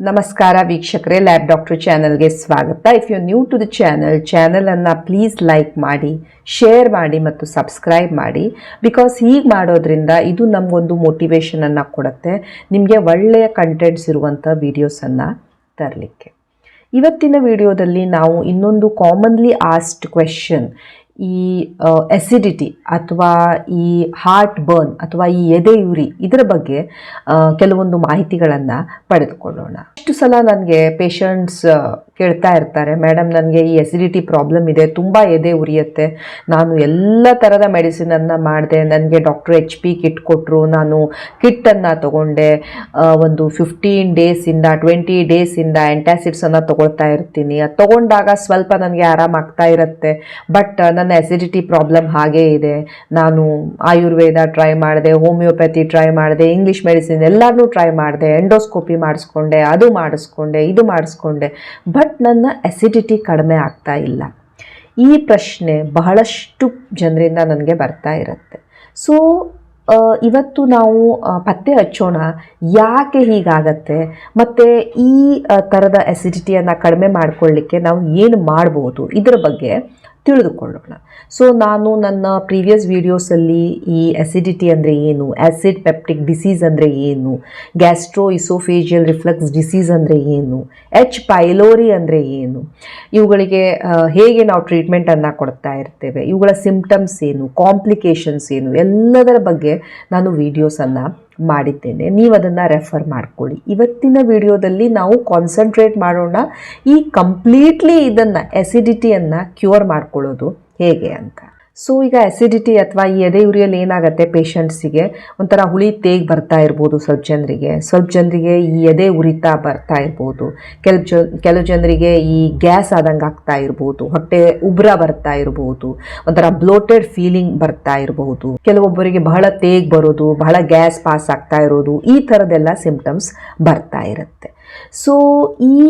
ನಮಸ್ಕಾರ ವೀಕ್ಷಕರೇ lab doctor ಚಾನಲ್ಗೆ ಸ್ವಾಗತ. If you new to the channel ಚಾನಲನ್ನು ಪ್ಲೀಸ್ ಲೈಕ್ ಮಾಡಿ ಶೇರ್ ಮಾಡಿ ಮತ್ತು ಸಬ್ಸ್ಕ್ರೈಬ್ ಮಾಡಿ. ಬಿಕಾಸ್ ಹೀಗೆ ಮಾಡೋದ್ರಿಂದ ಇದು ನಮಗೊಂದು ಮೋಟಿವೇಶನನ್ನು ಕೊಡುತ್ತೆ. ನಿಮಗೆ ಒಳ್ಳೆಯ ಕಂಟೆಂಟ್ಸ್ ಇರುವಂಥ ವೀಡಿಯೋಸನ್ನು ತರಲಿಕ್ಕೆ. ಇವತ್ತಿನ ವಿಡಿಯೋದಲ್ಲಿ ನಾವು ಇನ್ನೊಂದು ಕಾಮನ್ಲಿ ಆಸ್ಟ್ ಕ್ವೆಶನ್ ಈ ಎಸಿಡಿಟಿ ಅಥವಾ ಈ ಹಾರ್ಟ್ ಬರ್ನ್ ಅಥವಾ ಈ ಎದೆಯುರಿ ಇದರ ಬಗ್ಗೆ ಕೆಲವೊಂದು ಮಾಹಿತಿಗಳನ್ನು ಪಡೆದುಕೊಳ್ಳೋಣ. ಇಷ್ಟು ಸಲ ನನಗೆ ಪೇಷಂಟ್ಸ್ ಕೇಳ್ತಾ ಇರ್ತಾರೆ ಮೇಡಮ್ ನನಗೆ ಈ ಎಸಿಡಿಟಿ ಪ್ರಾಬ್ಲಮ್ ಇದೆ, ತುಂಬ ಎದೆ ಉರಿಯುತ್ತೆ, ನಾನು ಎಲ್ಲ ಥರದ ಮೆಡಿಸಿನನ್ನು ಮಾಡಿದೆ, ನನಗೆ ಡಾಕ್ಟರ್ ಎಚ್ ಪಿ ಕಿಟ್ ಕೊಟ್ಟರು ನಾನು ಕಿಟ್ಟನ್ನು ತಗೊಂಡೆ ಒಂದು ಫಿಫ್ಟೀನ್ ಡೇಸಿಂದ ಟ್ವೆಂಟಿ ಡೇಸಿಂದ ಆ್ಯಂಟಾಸಿಡ್ಸನ್ನು ತೊಗೊಳ್ತಾ ಇರ್ತೀನಿ. ಅದು ತೊಗೊಂಡಾಗ ಸ್ವಲ್ಪ ನನಗೆ ಆರಾಮಾಗ್ತಾ ಇರುತ್ತೆ ಬಟ್ ನನ್ನ ಎಸಿಡಿಟಿ ಪ್ರಾಬ್ಲಮ್ ಹಾಗೇ ಇದೆ. ನಾನು ಆಯುರ್ವೇದ ಟ್ರೈ ಮಾಡಿದೆ ಹೋಮಿಯೋಪ್ಯಾಥಿ ಟ್ರೈ ಮಾಡಿದೆ ಇಂಗ್ಲೀಷ್ ಮೆಡಿಸಿನ್ ಎಲ್ಲನೂ ಟ್ರೈ ಮಾಡಿದೆ ಎಂಡೋಸ್ಕೋಪಿ ಮಾಡಿಸ್ಕೊಂಡೆ, ಅದು ಮಾಡಿಸ್ಕೊಂಡೆ, ಇದು ಮಾಡಿಸ್ಕೊಂಡೆ. ಬಟ್ ನನ್ನ ಎಸಿಡಿಟಿ ಕಡಿಮೆ ಆಗ್ತಾ ಇಲ್ಲ. ಈ ಪ್ರಶ್ನೆ ಬಹಳಷ್ಟು ಜನರಿಂದ ನನಗೆ ಬರ್ತಾ ಇರುತ್ತೆ. ಸೊ ಇವತ್ತು ನಾವು ಪತ್ತೆ ಹಚ್ಚೋಣ ಯಾಕೆ ಹೀಗಾಗತ್ತೆ, ಮತ್ತು ಈ ಥರದ ಎಸಿಡಿಟಿಯನ್ನು ಕಡಿಮೆ ಮಾಡಿಕೊಳ್ಳಿಕ್ಕೆ ನಾವು ಏನು ಮಾಡ್ಬೋದು? ಇದರ ಬಗ್ಗೆ ತಿಳಿದುಕೊಳ್ಳೋಣ. ಸೊ ನಾನು ನನ್ನ ಪ್ರೀವಿಯಸ್ ವೀಡಿಯೋಸಲ್ಲಿ ಈ ಎಸಿಡಿಟಿ ಅಂದರೆ ಏನು ಆ್ಯಸಿಡ್ ಪೆಪ್ಟಿಕ್ ಡಿಸೀಸ್ ಅಂದರೆ ಏನು ಗ್ಯಾಸ್ಟ್ರೋ ಇಸೋಫೇಜಿಯಲ್ ರಿಫ್ಲೆಕ್ಸ್ ಡಿಸೀಸ್ ಅಂದರೆ ಏನು ಎಚ್ ಪೈಲೋರಿ ಅಂದರೆ ಏನು, ಇವುಗಳಿಗೆ ಹೇಗೆ ನಾವು ಟ್ರೀಟ್ಮೆಂಟನ್ನು ಕೊಡ್ತಾ ಇರ್ತೇವೆ, ಇವುಗಳ ಸಿಂಪ್ಟಮ್ಸ್ ಏನು ಕಾಂಪ್ಲಿಕೇಶನ್ಸ್ ಏನು, ಎಲ್ಲದರ ಬಗ್ಗೆ ನಾನು ವೀಡಿಯೋಸನ್ನು ಮಾಡಿದ್ದೇನೆ. ನೀವು ಅದನ್ನು ರೆಫರ್ ಮಾಡ್ಕೊಳ್ಳಿ. ಇವತ್ತಿನ ವಿಡಿಯೋದಲ್ಲಿ ನಾವು ಕಾನ್ಸಂಟ್ರೇಟ್ ಮಾಡೋಣ ಈ ಕಂಪ್ಲೀಟ್ಲಿ ಇದನ್ನು ಎಸಿಡಿಟಿಯನ್ನು ಕ್ಯೂರ್ ಮಾಡ್ಕೊಳ್ಳೋದು ಹೇಗೆ ಅಂತ. ಸೊ ಈಗ ಎಸಿಡಿಟಿ ಅಥವಾ ಈ ಎದೆ ಉರಿಯಲ್ಲಿ ಏನಾಗುತ್ತೆ ಪೇಷಂಟ್ಸಿಗೆ ಒಂಥರ ಹುಳಿ ತೇಗ್ ಬರ್ತಾ ಇರ್ಬೋದು ಸ್ವಲ್ಪ ಜನರಿಗೆ ಸ್ವಲ್ಪ ಜನರಿಗೆ ಈ ಎದೆ ಉರಿತಾ ಬರ್ತಾ ಇರ್ಬೋದು. ಕೆಲವು ಜ ಕೆಲವು ಜನರಿಗೆ ಈ ಗ್ಯಾಸ್ ಆದಂಗೆ ಆಗ್ತಾ ಇರ್ಬೋದು. ಹೊಟ್ಟೆ ಉಬ್ರ ಬರ್ತಾ ಇರ್ಬೋದು. ಒಂಥರ ಬ್ಲೋಟೆಡ್ ಫೀಲಿಂಗ್ ಬರ್ತಾ ಇರಬಹುದು ಕೆಲವೊಬ್ಬರಿಗೆ ಬಹಳ ತೇಗ್ ಬರೋದು, ಬಹಳ ಗ್ಯಾಸ್ ಪಾಸ್ ಆಗ್ತಾ ಇರೋದು, ಈ ಥರದ್ದೆಲ್ಲ ಸಿಂಪ್ಟಮ್ಸ್ ಬರ್ತಾ ಇರುತ್ತೆ. ಸೊ ಈ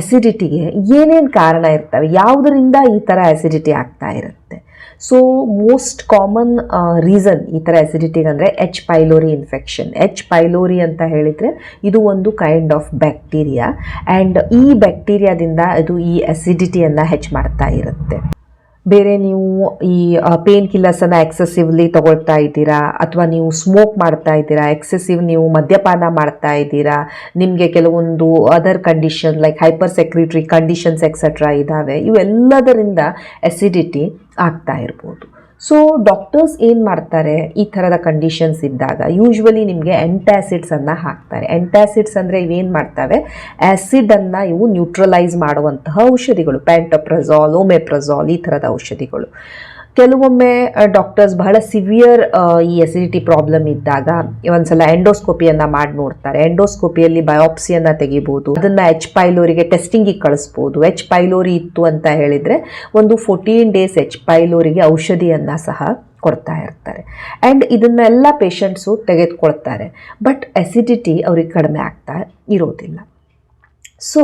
ಎಸಿಡಿಟಿಗೆ ಏನೇನು ಕಾರಣ ಇರ್ತವೆ? ಯಾವುದರಿಂದ ಈ ಥರ ಎಸಿಡಿಟಿ ಆಗ್ತಾ ಇರುತ್ತೆ? ಸೊ ಮೋಸ್ಟ್ ಕಾಮನ್ ರೀಸನ್ ಈ ಥರ ಎಸಿಡಿಟಿಗೆ ಅಂದರೆ H pylori infection H pylori ಅಂತ ಹೇಳಿದರೆ ಇದು ಒಂದು ಕೈಂಡ್ ಆಫ್ ಬ್ಯಾಕ್ಟೀರಿಯಾ ಆ್ಯಂಡ್ ಈ ಬ್ಯಾಕ್ಟೀರಿಯಾದಿಂದ ಇದು ಈ ಎಸಿಡಿಟಿಯನ್ನು ಹೆಚ್ಚು ಮಾಡ್ತಾ ಇರುತ್ತೆ. ಬೇರೆ ನೀವು ಈ ಪೇನ್ ಕಿಲ್ಲರ್ಸನ್ನು ಎಕ್ಸೆಸಿವ್ಲಿ ತಗೊಳ್ತಾ ಇದ್ದೀರಾ? ಅಥವಾ ನೀವು ಸ್ಮೋಕ್ ಮಾಡ್ತಾ ಇದ್ದೀರಾ? ಎಕ್ಸೆಸಿವ್ ನೀವು ಮದ್ಯಪಾನ ಮಾಡ್ತಾ ಇದ್ದೀರಾ? ನಿಮಗೆ ಕೆಲವೊಂದು other condition like hyper secretory conditions etcetera ಇದ್ದಾವೆ. ಇವೆಲ್ಲದರಿಂದ ಎಸಿಡಿಟಿ ಆಗ್ತಾ ಇರ್ಬೋದು. ಸೊ ಡಾಕ್ಟರ್ಸ್ ಏನು ಮಾಡ್ತಾರೆ? ಈ ಥರದ ಕಂಡೀಷನ್ಸ್ ಇದ್ದಾಗ ಯೂಶ್ವಲಿ ನಿಮಗೆ ಎಂಟ್ಯಾಸಿಡ್ಸನ್ನು ಹಾಕ್ತಾರೆ. ಎಂಟ್ಯಾಸಿಡ್ಸ್ ಅಂದರೆ ಇವೇನು ಮಾಡ್ತವೆ? ಆ್ಯಸಿಡನ್ನು ಇವು ನ್ಯೂಟ್ರಲೈಸ್ ಮಾಡುವಂತಹ ಔಷಧಿಗಳು. ಪ್ಯಾಂಟೋಪ್ರಜಾಲ್ ಓಮೆಪ್ರಜಾಲ್ ಈ ಥರದ ಔಷಧಿಗಳು. ಕೆಲವೊಮ್ಮೆ ಡಾಕ್ಟರ್ಸ್ ಬಹಳ ಸಿವಿಯರ್ ಈ ಎಸಿಡಿಟಿ ಪ್ರಾಬ್ಲಮ್ ಇದ್ದಾಗ ಒಂದ್ಸಲ ಎಂಡೋಸ್ಕೋಪಿಯನ್ನು ಮಾಡಿ ನೋಡ್ತಾರೆ. ಎಂಡೋಸ್ಕೋಪಿಯಲ್ಲಿ ಬಯೋಪ್ಸಿಯನ್ನು ತೆಗಿಬೋದು. ಅದನ್ನು ಎಚ್ ಪೈಲೋರಿಗೆ ಟೆಸ್ಟಿಂಗಿಗೆ ಕಳಿಸ್ಬೋದು. ಎಚ್ ಪೈಲೋರಿ ಇತ್ತು ಅಂತ ಹೇಳಿದರೆ ಒಂದು ಫೋರ್ಟೀನ್ ಡೇಸ್ ಎಚ್ ಪೈಲೋರಿಗೆ ಔಷಧಿಯನ್ನು ಸಹ ಕೊಡ್ತಾ ಇರ್ತಾರೆ. ಆ್ಯಂಡ್ ಇದನ್ನೆಲ್ಲ ಪೇಷಂಟ್ಸು ತೆಗೆದುಕೊಳ್ತಾರೆ. ಬಟ್ ಎಸಿಡಿಟಿ ಅವ್ರಿಗೆ ಕಡಿಮೆ ಆಗ್ತಾ ಇರೋದಿಲ್ಲ. ಸೊ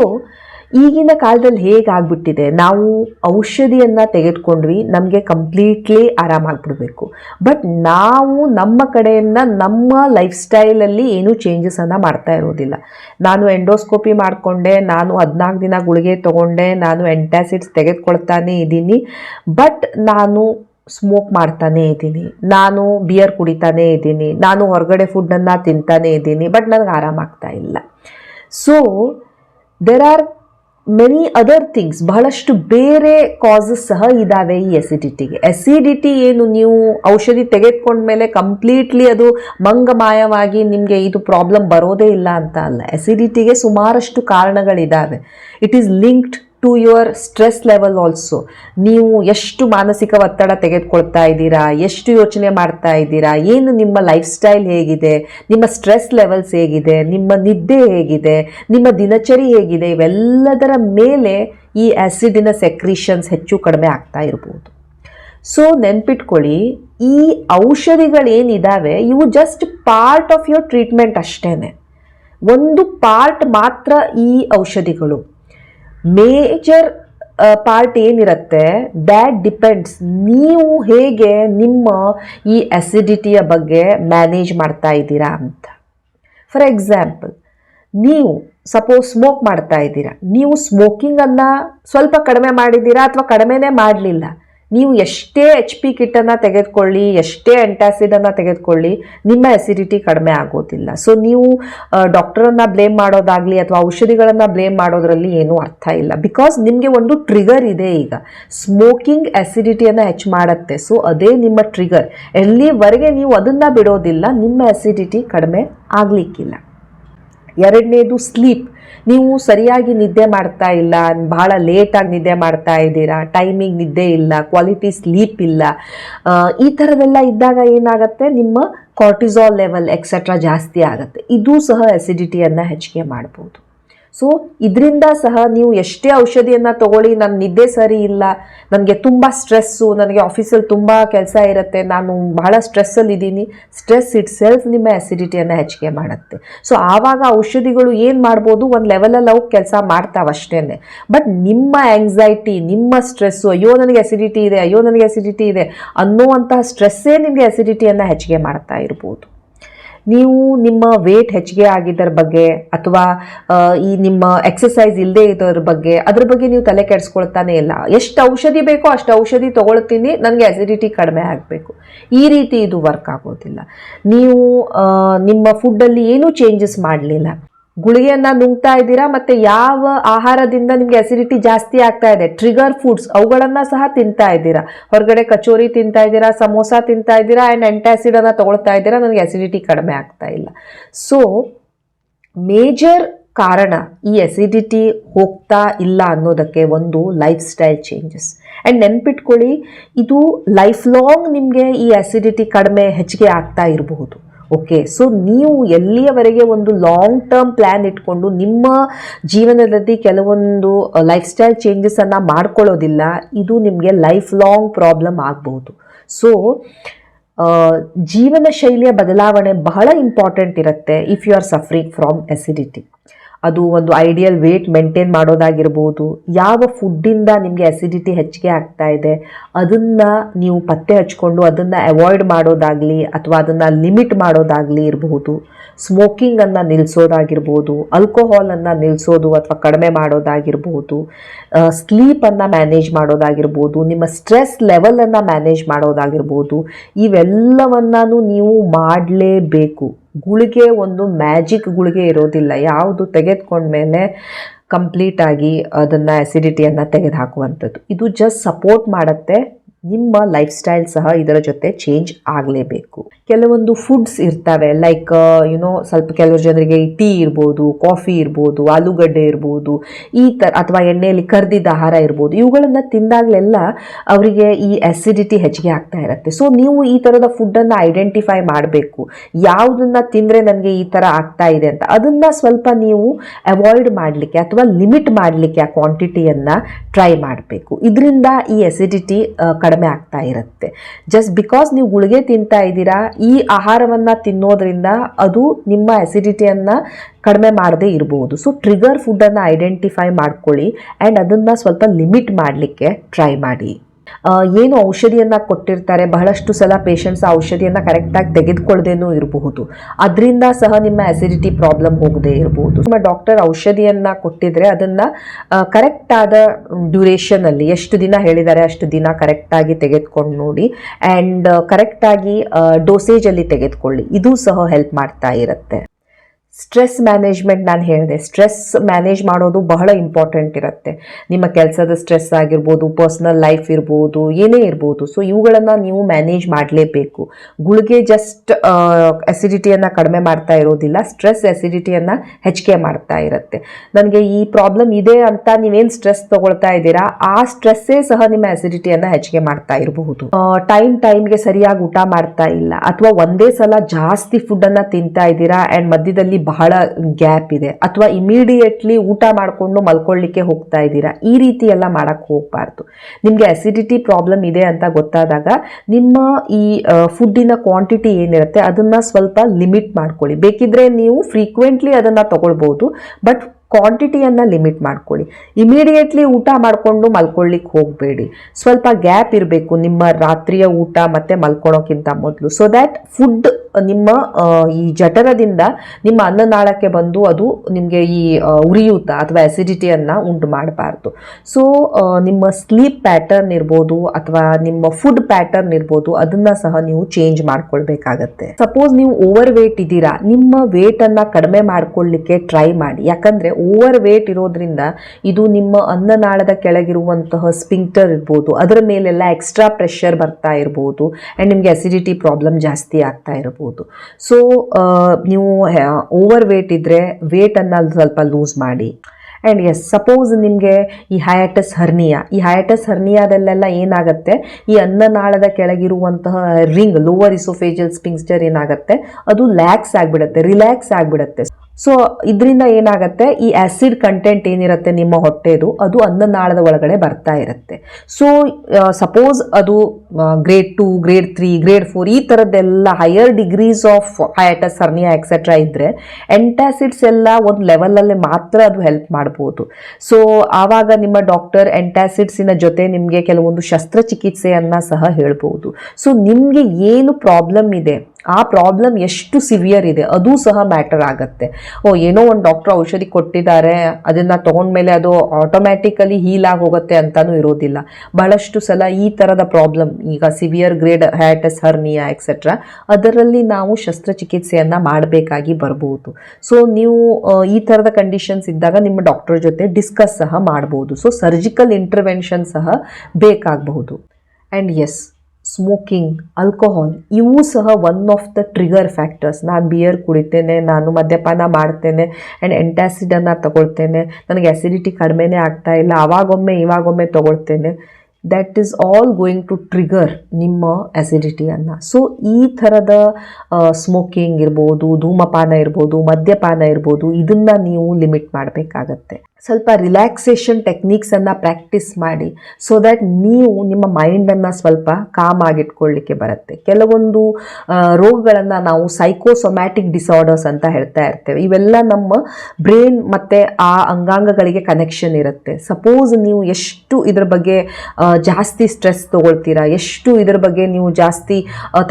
ಈಗಿನ ಕಾಲದಲ್ಲಿ ಹೇಗಾಗ್ಬಿಟ್ಟಿದೆ? ನಾವು ಔಷಧಿಯನ್ನು ತೆಗೆದುಕೊಂಡ್ವಿ, ನಮಗೆ ಕಂಪ್ಲೀಟ್ಲಿ ಆರಾಮಾಗ್ಬಿಡ್ಬೇಕು ಬಟ್ ನಾವು ನಮ್ಮ ಕಡೆಯಿಂದ ನಮ್ಮ ಲೈಫ್ ಸ್ಟೈಲಲ್ಲಿ ಏನೂ ಚೇಂಜಸನ್ನು ಮಾಡ್ತಾ ಇರೋದಿಲ್ಲ. ನಾನು ಎಂಡೋಸ್ಕೋಪಿ ಮಾಡಿಕೊಂಡೆ, ನಾನು ಹದಿನಾಲ್ಕು ದಿನ ಗುಳಿಗೆ ತೊಗೊಂಡೆ, ನಾನು ಎಂಟ್ಯಾಸಿಡ್ಸ್ ತೆಗೆದುಕೊಳ್ತಾನೆ ಇದ್ದೀನಿ. ಬಟ್ ನಾನು ಸ್ಮೋಕ್ ಮಾಡ್ತಾನೇ ಇದ್ದೀನಿ. ನಾನು ಬಿಯರ್ ಕುಡಿತಾನೇ ಇದ್ದೀನಿ. ನಾನು ಹೊರಗಡೆ ಫುಡ್ಡನ್ನು ತಿಂತಾನೇ ಇದ್ದೀನಿ. ಬಟ್ ನನಗೆ ಆರಾಮಾಗ್ತಾ ಇಲ್ಲ. So there are many other things ಬಹಳಷ್ಟು ಬೇರೆ ಕಾಸಸ್ ಸಹ ಇದ್ದಾವೆ ಈ ಎಸಿಡಿಟಿಗೆ ಎಸಿಡಿಟಿ ಏನು ನೀವು ಔಷಧಿ ತೆಗೆದುಕೊಂಡ್ಮೇಲೆ ಕಂಪ್ಲೀಟ್ಲಿ ಅದು ಮಂಗಮಾಯವಾಗಿ ನಿಮಗೆ ಇದು ಪ್ರಾಬ್ಲಮ್ ಬರೋದೇ ಇಲ್ಲ ಅಂತ ಅಲ್ಲ. ಎಸಿಡಿಟಿಗೆ ಸುಮಾರಷ್ಟು ಕಾರಣಗಳಿದ್ದಾವೆ it is linked to your stress level also ನೀವು ಎಷ್ಟು ಮಾನಸಿಕ ಒತ್ತಡ ತೆಗೆದುಕೊಳ್ತಾ ಇದ್ದೀರಾ? ಎಷ್ಟು ಯೋಚನೆ ಮಾಡ್ತಾ ಇದ್ದೀರಾ? ಏನು ನಿಮ್ಮ ಲೈಫ್ ಸ್ಟೈಲ್ ಹೇಗಿದೆ? ನಿಮ್ಮ ಸ್ಟ್ರೆಸ್ ಲೆವೆಲ್ಸ್ ಹೇಗಿದೆ? ನಿಮ್ಮ ನಿದ್ದೆ ಹೇಗಿದೆ? ನಿಮ್ಮ ದಿನಚರಿ ಹೇಗಿದೆ? ಇವೆಲ್ಲದರ ಮೇಲೆ ಈ ಆ್ಯಸಿಡಿನ ಸೆಕ್ರಿಷನ್ಸ್ ಹೆಚ್ಚು ಕಡಿಮೆ ಆಗ್ತಾ ಇರ್ಬೋದು. ಸೊ ನೆನ್ಪಿಟ್ಕೊಳ್ಳಿ, ಈ ಔಷಧಿಗಳೇನಿದ್ದಾವೆ ಇವು just part of your treatment ಅಷ್ಟೇ ಒಂದು ಪಾರ್ಟ್ ಮಾತ್ರ ಈ ಔಷಧಿಗಳು. ಮೇಜರ್ ಪಾರ್ಟ್ ಏನಿರುತ್ತೆ? ದ್ಯಾಟ್ ಡಿಪೆಂಡ್ಸ್ ನೀವು ಹೇಗೆ ನಿಮ್ಮ ಈ ಅಸಿಡಿಟಿಯ ಬಗ್ಗೆ ಮ್ಯಾನೇಜ್ ಮಾಡ್ತಾ ಇದ್ದೀರಾ ಅಂತ. ಫಾರ್ ಎಕ್ಸಾಂಪಲ್ ನೀವು ಸಪೋಸ್ ಸ್ಮೋಕ್ ಮಾಡ್ತಾ ಇದ್ದೀರಾ. ನೀವು ಸ್ಮೋಕಿಂಗನ್ನು ಸ್ವಲ್ಪ ಕಡಿಮೆ ಮಾಡಿದ್ದೀರಾ ಅಥವಾ ಕಡಿಮೆನೇ ಮಾಡಲಿಲ್ಲ? ನೀವು ಎಷ್ಟೇ ಎಚ್ ಪಿ ಕಿಟ್ಟನ್ನು ತೆಗೆದುಕೊಳ್ಳಿ, ಎಷ್ಟೇ ಎಂಟಾಸಿಡನ್ನು ತೆಗೆದುಕೊಳ್ಳಿ, ನಿಮ್ಮ ಎಸಿಡಿಟಿ ಕಡಿಮೆ ಆಗೋದಿಲ್ಲ. ಸೊ ನೀವು ಡಾಕ್ಟರನ್ನು ಬ್ಲೇಮ್ ಮಾಡೋದಾಗಲಿ ಅಥವಾ ಔಷಧಿಗಳನ್ನು ಬ್ಲೇಮ್ ಮಾಡೋದರಲ್ಲಿ ಏನೂ ಅರ್ಥ ಇಲ್ಲ. ಬಿಕಾಸ್ ನಿಮಗೆ ಒಂದು ಟ್ರಿಗರ್ ಇದೆ ಈಗ. ಸ್ಮೋಕಿಂಗ್ ಅಸಿಡಿಟಿಯನ್ನು ಹೆಚ್ಚು ಮಾಡುತ್ತೆ. ಸೊ ಅದೇ ನಿಮ್ಮ ಟ್ರಿಗರ್ ಎಲ್ಲಿವರೆಗೆ ನೀವು ಅದನ್ನು ಬಿಡೋದಿಲ್ಲ, ನಿಮ್ಮ ಅಸಿಡಿಟಿ ಕಡಿಮೆ ಆಗಲಿಕ್ಕಿಲ್ಲ. ಎರಡನೇದು ಸ್ಲೀಪ್ ನೀವು ಸರಿಯಾಗಿ ನಿದ್ದೆ ಮಾಡ್ತಾ ಇಲ್ಲ, ಬಹಳ ಲೇಟಾಗಿ ನಿದ್ದೆ ಮಾಡ್ತಾ ಇದ್ದೀರಾ ಟೈಮಿಂಗ್ ನಿದ್ದೆ ಇಲ್ಲ ಕ್ವಾಲಿಟಿ ಸ್ಲೀಪ್ ಇಲ್ಲ ಈ ಥರದೆಲ್ಲ ಇದ್ದಾಗ ಏನಾಗುತ್ತೆ? ನಿಮ್ಮ ಕಾರ್ಟಿಸಾಲ್ ಲೆವೆಲ್ ಎಕ್ಸೆಟ್ರಾ ಜಾಸ್ತಿ ಆಗುತ್ತೆ. ಇದು ಸಹ ಅಸಿಡಿಟಿಯನ್ನು ಹೆಚ್ಚಿಗೆ ಮಾಡ್ಬೋದು. ಸೊ ಇದರಿಂದ ಸಹ ನೀವು ಎಷ್ಟೇ ಔಷಧಿಯನ್ನು ತಗೊಳ್ಳಿ ನನ್ನ ನಿದ್ದೆ ಸರಿ ಇಲ್ಲ, ನನಗೆ ತುಂಬ ಸ್ಟ್ರೆಸ್ಸು, ನನಗೆ ಆಫೀಸಲ್ಲಿ ತುಂಬ ಕೆಲಸ ಇರುತ್ತೆ, ನಾನು ಬಹಳ ಸ್ಟ್ರೆಸ್ಸಲ್ಲಿ ಇದ್ದೀನಿ, ಸ್ಟ್ರೆಸ್ ಇಟ್ ಸೆಲ್ಫ್ ನಿಮ್ಮ ಆ್ಯಸಿಡಿಟಿಯನ್ನು ಹೆಚ್ಚಿಗೆ ಮಾಡುತ್ತೆ. ಸೊ ಆವಾಗ ಔಷಧಿಗಳು ಏನು ಮಾಡ್ಬೋದು, ಒಂದು ಲೆವೆಲಲ್ಲಿ ಅವು ಕೆಲಸ ಮಾಡ್ತಾವಷ್ಟೇ ಬಟ್ ನಿಮ್ಮ ಆ್ಯಂಗ್ಸೈಟಿ ನಿಮ್ಮ ಸ್ಟ್ರೆಸ್ಸು, ಅಯ್ಯೋ ನನಗೆ ಅಸಿಡಿಟಿ ಇದೆ, ಅಯ್ಯೋ ನನಗೆ ಅಸಿಡಿಟಿ ಇದೆ ಅನ್ನೋವಂತಹ ಸ್ಟ್ರೆಸ್ಸೇ ನಿಮಗೆ ಅಸಿಡಿಟಿಯನ್ನು ಹೆಚ್ಚಿಗೆ ಮಾಡ್ತಾ ಇರ್ಬೋದು. ನೀವು ನಿಮ್ಮ ವೇಟ್ ಹೆಚ್ಚಿಗೆ ಆಗಿದ್ದರ ಬಗ್ಗೆ ಅಥವಾ ಈ ನಿಮ್ಮ ಎಕ್ಸಸೈಸ್ ಇಲ್ಲದೆ ಇದ್ದರ ಬಗ್ಗೆ, ಅದ್ರ ಬಗ್ಗೆ ನೀವು ತಲೆ ಕೆಡಿಸ್ಕೊಳ್ತಾನೆ ಇಲ್ಲ. ಎಷ್ಟು ಔಷಧಿ ಬೇಕೋ ಅಷ್ಟು ಔಷಧಿ ತೊಗೊಳ್ತೀನಿ, ನನಗೆ ಅಸಿಡಿಟಿ ಕಡಿಮೆ ಆಗಬೇಕು. ಈ ರೀತಿ ಇದು ವರ್ಕ್ ಆಗೋದಿಲ್ಲ. ನೀವು ನಿಮ್ಮ ಫುಡ್ಡಲ್ಲಿ ಏನೂ ಚೇಂಜಸ್ ಮಾಡಲಿಲ್ಲ. ಗುಳಿಗೆಯನ್ನು ನುಂಗ್ತಾ ಇದ್ದೀರಾ? ಮತ್ತು ಯಾವ ಆಹಾರದಿಂದ ನಿಮಗೆ ಅಸಿಡಿಟಿ ಜಾಸ್ತಿ ಆಗ್ತಾ ಇದೆ? ಟ್ರಿಗರ್ ಫುಡ್ಸ್ ಅವುಗಳನ್ನು ಸಹ ತಿಂತಾ ಇದ್ದೀರಾ? ಹೊರಗಡೆ ಕಚೋರಿ ತಿಂತಾ ಇದ್ದೀರಾ? ಸಮೋಸ ತಿಂತಾ ಇದ್ದೀರಾ? ಆ್ಯಂಡ್ ಎಂಟಾಸಿಡನ್ನು ತಗೊಳ್ತಾ ಇದ್ದೀರಾ? ನನಗೆ ಅಸಿಡಿಟಿ ಕಡಿಮೆ ಆಗ್ತಾ ಇಲ್ಲ. ಸೊ ಮೇಜರ್ ಕಾರಣ ಈ ಅಸಿಡಿಟಿ ಹೋಗ್ತಾ ಇಲ್ಲ ಅನ್ನೋದಕ್ಕೆ ಒಂದು ಲೈಫ್ ಸ್ಟೈಲ್ ಚೇಂಜಸ್ ಆ್ಯಂಡ್ ನೆನ್ಪಿಟ್ಕೊಳ್ಳಿ, ಇದು ಲೈಫ್ ಲಾಂಗ್ ನಿಮಗೆ ಈ ಅಸಿಡಿಟಿ ಕಡಿಮೆ ಹೆಚ್ಚಿಗೆ ಆಗ್ತಾ ಇರಬಹುದು. ಓಕೆ ಸೊ ನೀವು ಎಲ್ಲಿಯವರೆಗೆ ಒಂದು ಲಾಂಗ್ ಟರ್ಮ್ ಪ್ಲ್ಯಾನ್ ಇಟ್ಕೊಂಡು ನಿಮ್ಮ ಜೀವನದಲ್ಲಿ ಕೆಲವೊಂದು ಲೈಫ್ ಸ್ಟೈಲ್ ಚೇಂಜಸನ್ನು ಮಾಡ್ಕೊಳ್ಳೋದಿಲ್ಲ, ಇದು ನಿಮಗೆ ಲೈಫ್ ಲಾಂಗ್ ಪ್ರಾಬ್ಲಮ್ ಆಗ್ಬೋದು ಸೊ ಜೀವನ ಶೈಲಿಯ ಬದಲಾವಣೆ ಬಹಳ ಇಂಪಾರ್ಟೆಂಟ್ ಇರುತ್ತೆ if you are suffering from acidity ಅದು ಒಂದು ಐಡಿಯಲ್ ವೇಟ್ ಮೇಂಟೈನ್ ಮಾಡೋದಾಗಿರ್ಬೋದು. ಯಾವ ಫುಡ್ಡಿಂದ ನಿಮಗೆ ಅಸಿಡಿಟಿ ಹೆಚ್ಚಿಗೆ ಆಗ್ತಾ ಇದೆ, ಅದನ್ನು ನೀವು ಪತ್ತೆ ಹಚ್ಕೊಂಡು ಅದನ್ನು ಅವಾಯ್ಡ್ ಮಾಡೋದಾಗಲಿ ಅಥವಾ ಅದನ್ನು ಲಿಮಿಟ್ ಮಾಡೋದಾಗಲಿ ಇರಬಹುದು ಸ್ಮೋಕಿಂಗನ್ನು ನಿಲ್ಲಿಸೋದಾಗಿರ್ಬೋದು ಆಲ್ಕೋಹಾಲನ್ನು ನಿಲ್ಲಿಸೋದು ಅಥವಾ ಕಡಿಮೆ ಮಾಡೋದಾಗಿರ್ಬೋದು ಸ್ಲೀಪನ್ನು ಮ್ಯಾನೇಜ್ ಮಾಡೋದಾಗಿರ್ಬೋದು, ನಿಮ್ಮ ಸ್ಟ್ರೆಸ್ ಲೆವೆಲನ್ನು ಮ್ಯಾನೇಜ್ ಮಾಡೋದಾಗಿರ್ಬೋದು ಇವೆಲ್ಲವನ್ನೂ ನೀವು ಮಾಡಲೇಬೇಕು. ಗುಳಿಗೆ ಒಂದು ಮ್ಯಾಜಿಕ್ ಗುಳಿಗೆ ಇರೋದಿಲ್ಲ. ಯಾವುದು ತೆಗೆದುಕೊಂಡ್ಮೇಲೆ ಕಂಪ್ಲೀಟಾಗಿ ಅದನ್ನು ಅಸಿಡಿಟಿಯನ್ನು ತೆಗೆದುಹಾಕುವಂಥದ್ದು. ಇದು ಜಸ್ಟ್ ಸಪೋರ್ಟ್ ಮಾಡುತ್ತೆ. ನಿಮ್ಮ ಲೈಫ್ ಸ್ಟೈಲ್ ಸಹ ಇದರ ಜೊತೆ ಚೇಂಜ್ ಆಗಲೇಬೇಕು. ಕೆಲವೊಂದು ಫುಡ್ಸ್ ಇರ್ತವೆ ಲೈಕ್ ಯುನೋ ಸ್ವಲ್ಪ ಕೆಲವು ಜನರಿಗೆ ಟೀ ಇರ್ಬೋದು ಕಾಫಿ ಇರ್ಬೋದು, ಆಲೂಗಡ್ಡೆ ಇರ್ಬೋದು, ಈ ಥರ ಅಥವಾ ಎಣ್ಣೆಯಲ್ಲಿ ಕರ್ದಿದ್ದ ಆಹಾರ ಇರ್ಬೋದು, ಇವುಗಳನ್ನು ತಿಂದಾಗಲೆಲ್ಲ ಅವರಿಗೆ ಈ ಅಸಿಡಿಟಿ ಹೆಚ್ಚಿಗೆ ಆಗ್ತಾ ಇರುತ್ತೆ. ಸೊ ನೀವು ಈ ಥರದ ಫುಡ್ಡನ್ನು ಐಡೆಂಟಿಫೈ ಮಾಡಬೇಕು. ಯಾವುದನ್ನು ತಿಂದರೆ ನನಗೆ ಈ ಥರ ಆಗ್ತಾ ಇದೆ ಅಂತ. ಅದನ್ನು ಸ್ವಲ್ಪ ನೀವು ಅವಾಯ್ಡ್ ಮಾಡಲಿಕ್ಕೆ ಅಥವಾ ಲಿಮಿಟ್ ಮಾಡಲಿಕ್ಕೆ ಆ ಕ್ವಾಂಟಿಟಿಯನ್ನು ಟ್ರೈ ಮಾಡಬೇಕು. ಇದರಿಂದ ಈ ಅಸಿಡಿಟಿ ಕಡಿಮೆ ಆಗ್ತಾ ಇರುತ್ತೆ. ಜಸ್ಟ್ ಬಿಕಾಸ್ ನೀವು ಗುಳಿಗೆ ತಿಂತಾ ಇದ್ದೀರಾ, ಈ ಆಹಾರವನ್ನು ತಿನ್ನೋದ್ರಿಂದ ಅದು ನಿಮ್ಮ ಅಸಿಡಿಟಿಯನ್ನು ಕಡಿಮೆ ಮಾಡದೇ ಇರಬಹುದು ಸೊ ಟ್ರಿಗರ್ ಫುಡ್ಡನ್ನು ಐಡೆಂಟಿಫೈ ಮಾಡ್ಕೊಳ್ಳಿ ಆ್ಯಂಡ್ ಅದನ್ನು ಸ್ವಲ್ಪ ಲಿಮಿಟ್ ಮಾಡಲಿಕ್ಕೆ ಟ್ರೈ ಮಾಡಿ. ಏನು ಔಷಧಿಯನ್ನು ಕೊಟ್ಟಿರ್ತಾರೆ, ಬಹಳಷ್ಟು ಸಲ ಪೇಷಂಟ್ಸ್ ಆ ಔಷಧಿಯನ್ನು ಕರೆಕ್ಟಾಗಿ ತೆಗೆದುಕೊಳ್ಳದೇನೂ ಇರಬಹುದು. ಅದರಿಂದ ಸಹ ನಿಮ್ಮ ಅಸಿಡಿಟಿ ಪ್ರಾಬ್ಲಮ್ ಹೋಗದೇ ಇರಬಹುದು. ನಿಮ್ಮ ಡಾಕ್ಟರ್ ಔಷಧಿಯನ್ನು ಕೊಟ್ಟಿದ್ರೆ ಅದನ್ನು ಕರೆಕ್ಟಾದ ಡ್ಯೂರೇಷನಲ್ಲಿ ಎಷ್ಟು ದಿನ ಹೇಳಿದ್ದಾರೆ ಅಷ್ಟು ದಿನ ಕರೆಕ್ಟಾಗಿ ತೆಗೆದುಕೊಂಡು ನೋಡಿ ಆ್ಯಂಡ್ ಕರೆಕ್ಟಾಗಿ ಡೋಸೇಜಲ್ಲಿ ತೆಗೆದುಕೊಳ್ಳಿ. ಇದು ಸಹ ಹೆಲ್ಪ್ ಮಾಡ್ತಾ ಇರುತ್ತೆ. ಸ್ಟ್ರೆಸ್ ಮ್ಯಾನೇಜ್ಮೆಂಟ್ ನಾನು ಹೇಳಿದೆ ಸ್ಟ್ರೆಸ್ ಮ್ಯಾನೇಜ್ ಮಾಡೋದು ಬಹಳ ಇಂಪಾರ್ಟೆಂಟ್ ಇರುತ್ತೆ. ನಿಮ್ಮ ಕೆಲಸದ ಸ್ಟ್ರೆಸ್ ಆಗಿರ್ಬೋದು ಪರ್ಸ್ನಲ್ ಲೈಫ್ ಇರ್ಬೋದು, ಏನೇ ಇರ್ಬೋದು. ಸೊ ಇವುಗಳನ್ನು ನೀವು ಮ್ಯಾನೇಜ್ ಮಾಡಲೇಬೇಕು. ಗುಳಿಗೆ ಜಸ್ಟ್ ಅಸಿಡಿಟಿಯನ್ನು ಕಡಿಮೆ ಮಾಡ್ತಾ ಇರೋದಿಲ್ಲ ಸ್ಟ್ರೆಸ್ ಎಸಿಡಿಟಿಯನ್ನು ಹೆಚ್ಚಿಗೆ ಮಾಡ್ತಾ ಇರುತ್ತೆ. ನನಗೆ ಈ ಪ್ರಾಬ್ಲಮ್ ಇದೆ ಅಂತ ನೀವೇನು ಸ್ಟ್ರೆಸ್ ತೊಗೊಳ್ತಾ ಇದ್ದೀರಾ, ಆ ಸ್ಟ್ರೆಸ್ಸೇ ಸಹ ನಿಮ್ಮ ಅಸಿಡಿಟಿಯನ್ನು ಹೆಚ್ಚಿಗೆ ಮಾಡ್ತಾ ಇರಬಹುದು. ಟೈಮ್ ಟೈಮ್ಗೆ ಸರಿಯಾಗಿ ಊಟ ಮಾಡ್ತಾ ಇಲ್ಲ, ಅಥವಾ ಒಂದೇ ಸಲ ಜಾಸ್ತಿ ಫುಡ್ಡನ್ನು ತಿಂತಾ ಇದ್ದೀರಾ ಆ್ಯಂಡ್ ಮಧ್ಯದಲ್ಲಿ ಬಹಳ ಗ್ಯಾಪ್ ಇದೆ. ಅಥವಾ ಇಮಿಡಿಯೇಟ್ಲಿ ಊಟ ಮಾಡಿಕೊಂಡು ಮಲ್ಕೊಳ್ಳಿಕ್ಕೆ ಹೋಗ್ತಾ ಇದ್ದೀರಾ? ಈ ರೀತಿ ಎಲ್ಲ ಮಾಡೋಕ್ಕೆ ಹೋಗಬಾರ್ದು. ನಿಮಗೆ ಅಸಿಡಿಟಿ ಪ್ರಾಬ್ಲಮ್ ಇದೆ ಅಂತ ಗೊತ್ತಾದಾಗ ನಿಮ್ಮ ಈ ಫುಡ್ಡಿನ ಕ್ವಾಂಟಿಟಿ ಏನಿರುತ್ತೆ ಅದನ್ನು ಸ್ವಲ್ಪ ಲಿಮಿಟ್ ಮಾಡ್ಕೊಳ್ಳಿ. ಬೇಕಿದ್ರೆ ನೀವು ಫ್ರೀಕ್ವೆಂಟ್ಲಿ ಅದನ್ನು ತಗೊಳ್ಬೋದು ಬಟ್ ಕ್ವಾಂಟಿಟಿಯನ್ನು ಲಿಮಿಟ್ ಮಾಡ್ಕೊಳ್ಳಿ. ಇಮಿಡಿಯೇಟ್ಲಿ ಊಟ ಮಾಡಿಕೊಂಡು ಮಲ್ಕೊಳ್ಳಿಕ್ಕೆ ಹೋಗಬೇಡಿ. ಸ್ವಲ್ಪ ಗ್ಯಾಪ್ ಇರಬೇಕು ನಿಮ್ಮ ರಾತ್ರಿಯ ಊಟ ಮತ್ತು ಮಲ್ಕೊಳೋಕ್ಕಿಂತ ಮೊದಲು. ಸೊ ದ್ಯಾಟ್ ಫುಡ್ ನಿಮ್ಮ ಈ ಜಠರದಿಂದ ನಿಮ್ಮ ಅನ್ನನಾಳಕ್ಕೆ ಬಂದು ಅದು ನಿಮಗೆ ಈ ಉರಿಯೂತ ಅಥವಾ ಅಸಿಡಿಟಿಯನ್ನು ಉಂಟು ಮಾಡಬಾರ್ದು. ಸೊ ನಿಮ್ಮ ಸ್ಲೀಪ್ ಪ್ಯಾಟರ್ನ್ ಇರ್ಬೋದು ಅಥವಾ ನಿಮ್ಮ ಫುಡ್ ಪ್ಯಾಟರ್ನ್ ಇರ್ಬೋದು ಅದನ್ನು ಸಹ ನೀವು ಚೇಂಜ್ ಮಾಡ್ಕೊಳ್ಬೇಕಾಗತ್ತೆ. ಸಪೋಸ್ ನೀವು ಓವರ್ ವೇಟ್ ಇದ್ದೀರಾ, ನಿಮ್ಮ ವೇಟನ್ನು ಕಡಿಮೆ ಮಾಡ್ಕೊಳ್ಳಿಕ್ಕೆ ಟ್ರೈ ಮಾಡಿ. ಯಾಕಂದರೆ ಓವರ್ ವೇಟ್ ಇರೋದ್ರಿಂದ ಇದು ನಿಮ್ಮ ಅನ್ನನಾಳದ ಕೆಳಗಿರುವಂತಹ ಸ್ಪಿಂಕ್ಟರ್ ಇರ್ಬೋದು, ಅದರ ಮೇಲೆಲ್ಲ ಎಕ್ಸ್ಟ್ರಾ ಪ್ರೆಷರ್ ಬರ್ತಾ ಇರ್ಬೋದು ಆ್ಯಂಡ್ ನಿಮಗೆ ಅಸಿಡಿಟಿ ಪ್ರಾಬ್ಲಮ್ ಜಾಸ್ತಿ ಆಗ್ತಾ ಇರ್ಬೋದು. ಸೊ ನೀವು ಓವರ್ ವೇಟ್ ಇದ್ದರೆ ವೇಟನ್ನು ಸ್ವಲ್ಪ ಲೂಸ್ ಮಾಡಿ. ಆ್ಯಂಡ್ ಎಸ್ ಸಪೋಸ್ ನಿಮಗೆ ಈ ಹಯಾಟಸ್ ಹರ್ನಿಯಾ ಈ ಹಯಾಟಸ್ ಹರ್ನಿಯಾದಲ್ಲೆಲ್ಲ ಏನಾಗುತ್ತೆ? ಈ ಅನ್ನನಾಳದ ಕೆಳಗಿರುವಂತಹ ರಿಂಗ್ ಲೋವರ್ ಇಸೋಫೇಜಲ್ ಸ್ಪಿಂಗ್ಸ್ಟರ್ ಏನಾಗುತ್ತೆ? ಅದು ಲ್ಯಾಕ್ಸ್ ಆಗಿಬಿಡುತ್ತೆ ರಿಲ್ಯಾಕ್ಸ್ ಆಗಿಬಿಡುತ್ತೆ. ಸೊ ಇದರಿಂದ ಏನಾಗುತ್ತೆ? ಈ ಆ್ಯಸಿಡ್ ಕಂಟೆಂಟ್ ಏನಿರುತ್ತೆ ನಿಮ್ಮ ಹೊಟ್ಟೆದು, ಅದು ಅನ್ನನಾಳದ ಒಳಗಡೆ ಬರ್ತಾ ಇರುತ್ತೆ. ಸೊ ಸಪೋಸ್ ಅದು grade two grade three grade four ಈ ಥರದ್ದೆಲ್ಲ higher degrees of hiatus hernia etcetera ಇದ್ದರೆ ಎಂಟ್ಯಾಸಿಡ್ಸ್ ಎಲ್ಲ ಒಂದು ಲೆವೆಲಲ್ಲೇ ಮಾತ್ರ ಅದು ಹೆಲ್ಪ್ ಮಾಡ್ಬೋದು. ಸೊ ಆವಾಗ ನಿಮ್ಮ ಡಾಕ್ಟರ್ ಎಂಟ್ಯಾಸಿಡ್ಸಿನ ಜೊತೆ ನಿಮಗೆ ಕೆಲವೊಂದು ಶಸ್ತ್ರಚಿಕಿತ್ಸೆಯನ್ನು ಸಹ ಹೇಳ್ಬೋದು. ಸೊ ನಿಮಗೆ ಏನು ಪ್ರಾಬ್ಲಮ್ ಇದೆ? ಆ ಪ್ರಾಬ್ಲಮ್ ಎಷ್ಟು ಸಿವಿಯರ್ ಇದೆ, ಅದು ಸಹ ಮ್ಯಾಟರ್ ಆಗುತ್ತೆ. ಓ, ಏನೋ ಒಂದು ಡಾಕ್ಟರ್ ಔಷಧಿ ಕೊಟ್ಟಿದ್ದಾರೆ, ಅದನ್ನು ತೊಗೊಂಡ್ಮೇಲೆ ಅದು ಆಟೋಮ್ಯಾಟಿಕಲಿ ಹೀಲ್ ಆಗೋಗುತ್ತೆ ಅಂತಲೂ ಇರೋದಿಲ್ಲ. ಬಹಳಷ್ಟು ಸಲ ಈ ಥರದ ಪ್ರಾಬ್ಲಮ್ ಈಗ severe grade hiatus hernia etcetera ಅದರಲ್ಲಿ ನಾವು ಶಸ್ತ್ರಚಿಕಿತ್ಸೆಯನ್ನು ಮಾಡಬೇಕಾಗಿ ಬರ್ಬೋದು. ಸೊ ನೀವು ಈ ಥರದ ಕಂಡೀಷನ್ಸ್ ಇದ್ದಾಗ ನಿಮ್ಮ ಡಾಕ್ಟರ್ ಜೊತೆ ಡಿಸ್ಕಸ್ ಸಹ ಮಾಡ್ಬೋದು. ಸೊ ಸರ್ಜಿಕಲ್ ಇಂಟರ್ವೆನ್ಷನ್ ಸಹ ಬೇಕಾಗಬಹುದು. ಆ್ಯಂಡ್ ಎಸ್ ಸ್ಮೋಕಿಂಗ್ ಆಲ್ಕೋಹಾಲ್ ಇವು ಸಹ one of the trigger factors ನಾನು ಬಿಯರ್ ಕುಡಿತೇನೆ, ನಾನು ಮದ್ಯಪಾನ ಮಾಡ್ತೇನೆ ಆ್ಯಂಡ್ ಎಂಟಾಸಿಡನ್ನು ತಗೊಳ್ತೇನೆ. ನನಗೆ ಅಸಿಡಿಟಿ ಕಡಿಮೆನೇ ಆಗ್ತಾ ಇಲ್ಲ. ಆವಾಗೊಮ್ಮೆ, ಇವಾಗೊಮ್ಮೆ ತಗೊಳ್ತೇನೆ. That is all going to trigger ನಿಮ್ಮ ಅಸಿಡಿಟಿಯನ್ನು ಸೊ ಈ ಥರದ ಸ್ಮೋಕಿಂಗ್ ಇರ್ಬೋದು, ಧೂಮಪಾನ ಇರ್ಬೋದು, ಮದ್ಯಪಾನ ಇರ್ಬೋದು, ಇದನ್ನು ನೀವು ಲಿಮಿಟ್ ಮಾಡಬೇಕಾಗತ್ತೆ. ಸ್ವಲ್ಪ ರಿಲ್ಯಾಕ್ಸೇಷನ್ ಟೆಕ್ನಿಕ್ಸನ್ನು ಪ್ರಾಕ್ಟೀಸ್ ಮಾಡಿ ಸೊ ದ್ಯಾಟ್ ನೀವು ನಿಮ್ಮ ಮೈಂಡನ್ನು ಸ್ವಲ್ಪ ಕಾಮ್ ಆಗಿಟ್ಕೊಳ್ಳಿಕ್ಕೆ ಬರುತ್ತೆ. ಕೆಲವೊಂದು ರೋಗಗಳನ್ನು ನಾವು ಸೈಕೋಸೊಮ್ಯಾಟಿಕ್ ಡಿಸಾರ್ಡರ್ಸ್ ಅಂತ ಹೇಳ್ತಾ ಇರ್ತೇವೆ. ಇವೆಲ್ಲ ನಮ್ಮ ಬ್ರೈನ್ ಮತ್ತು ಆ ಅಂಗಾಂಗಗಳಿಗೆ ಕನೆಕ್ಷನ್ ಇರುತ್ತೆ. ಸಪೋಸ್ ನೀವು ಎಷ್ಟು ಇದ್ರ ಬಗ್ಗೆ ಜಾಸ್ತಿ ಸ್ಟ್ರೆಸ್ ತೊಗೊಳ್ತೀರಾ, ಎಷ್ಟು ಇದ್ರ ಬಗ್ಗೆ ನೀವು ಜಾಸ್ತಿ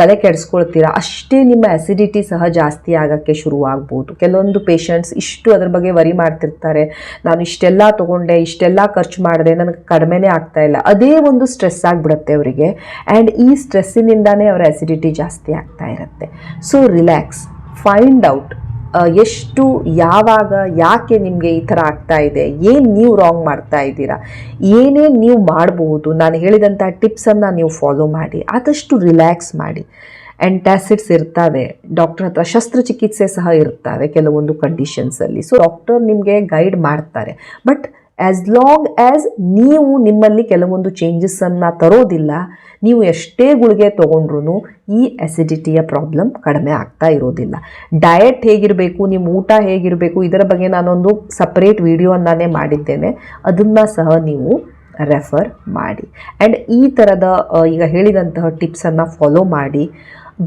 ತಲೆ ಕೆಡಿಸ್ಕೊಳ್ತೀರಾ, ಅಷ್ಟೇ ನಿಮ್ಮ ಅಸಿಡಿಟಿ ಸಹ ಜಾಸ್ತಿ ಆಗೋಕ್ಕೆ ಶುರುವಾಗ್ಬೋದು. ಕೆಲವೊಂದು ಪೇಷಂಟ್ಸ್ ಇಷ್ಟು ಅದ್ರ ಬಗ್ಗೆ ವರಿ ಮಾಡ್ತಿರ್ತಾರೆ. ಇಷ್ಟೆಲ್ಲ ತೊಗೊಂಡೆ, ಇಷ್ಟೆಲ್ಲ ಖರ್ಚು ಮಾಡಿದೆ, ನನಗೆ ಕಡಿಮೆನೇ ಆಗ್ತಾ ಇಲ್ಲ. ಅದೇ ಒಂದು ಸ್ಟ್ರೆಸ್ ಆಗಿಬಿಡುತ್ತೆ ಅವರಿಗೆ. ಆ್ಯಂಡ್ ಈ ಸ್ಟ್ರೆಸ್ಸಿನಿಂದಾನೇ ಅವರ ಅಸಿಡಿಟಿ ಜಾಸ್ತಿ ಆಗ್ತಾ ಇರುತ್ತೆ. ಸೊ ರಿಲ್ಯಾಕ್ಸ್ ಫೈಂಡ್ ಔಟ್ ಎಷ್ಟು ಯಾವಾಗ, ಯಾಕೆ ನಿಮಗೆ ಈ ಥರ ಆಗ್ತಾ ಇದೆ? ಏನು ನೀವು ರಾಂಗ್ ಮಾಡ್ತಾ ಇದ್ದೀರಾ? ಏನೇನು ನೀವು ಮಾಡಬಹುದು ನಾನು ಹೇಳಿದಂಥ ಟಿಪ್ಸನ್ನು ನೀವು ಫಾಲೋ ಮಾಡಿ. ಆದಷ್ಟು ರಿಲ್ಯಾಕ್ಸ್ ಮಾಡಿ. ಎಂಟಾಸಿಡ್ಸ್ ಇರ್ತವೆ. ಡಾಕ್ಟರ್ ಹತ್ರ ಶಸ್ತ್ರಚಿಕಿತ್ಸೆ ಸಹ ಇರ್ತವೆ ಕೆಲವೊಂದು ಕಂಡೀಷನ್ಸಲ್ಲಿ ಸೊ ಡಾಕ್ಟರ್ ನಿಮಗೆ ಗೈಡ್ ಮಾಡ್ತಾರೆ. ಬಟ್ ಆ್ಯಸ್ ಲಾಂಗ್ ಆ್ಯಸ್ ನೀವು ನಿಮ್ಮಲ್ಲಿ ಕೆಲವೊಂದು ಚೇಂಜಸನ್ನು ತರೋದಿಲ್ಲ, ನೀವು ಎಷ್ಟೇ ಗುಳಿಗೆ ತೊಗೊಂಡ್ರೂ ಈ ಅಸಿಡಿಟಿಯ ಪ್ರಾಬ್ಲಮ್ ಕಡಿಮೆ ಆಗ್ತಾ ಇರೋದಿಲ್ಲ. ಡಯಟ್ ಹೇಗಿರಬೇಕು ನಿಮ್ಮ ಊಟ ಹೇಗಿರಬೇಕು, ಇದರ ಬಗ್ಗೆ ನಾನೊಂದು ಸಪ್ರೇಟ್ ವಿಡಿಯೋವನ್ನೇ ಮಾಡಿದ್ದೇನೆ. ಅದನ್ನು ಸಹ ನೀವು ರೆಫರ್ ಮಾಡಿ. ಆ್ಯಂಡ್ ಈ ಥರದ ಈಗ ಹೇಳಿದಂತಹ ಟಿಪ್ಸನ್ನು ಫಾಲೋ ಮಾಡಿ.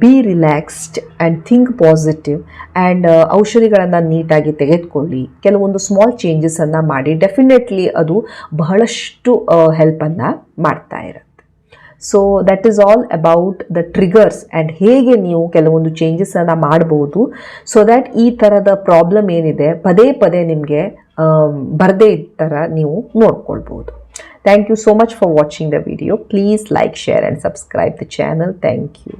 Be relaxed and think positive and ಔಷಧಿಗಳನ್ನು ನೀಟಾಗಿ ತೆಗೆದುಕೊಳ್ಳಿ. ಕೆಲವೊಂದು ಸ್ಮಾಲ್ ಚೇಂಜಸನ್ನು ಮಾಡಿ. ಡೆಫಿನೆಟ್ಲಿ ಅದು ಬಹಳಷ್ಟು ಹೆಲ್ಪನ್ನು ಮಾಡ್ತಾ ಇರುತ್ತೆ. So that is all about the triggers and ಹೇಗೆ ನೀವು ಕೆಲವೊಂದು ಚೇಂಜಸನ್ನು ಮಾಡ್ಬೋದು ಸೊ ದ್ಯಾಟ್ ಈ ಥರದ ಪ್ರಾಬ್ಲಮ್ ಏನಿದೆ, ಪದೇ ಪದೇ ನಿಮಗೆ ಬರದೇ ಇದ್ದ ಥರ ನೀವು ನೋಡ್ಕೊಳ್ಬೋದು. Thank you so much for watching the video please like share and subscribe the channel thank you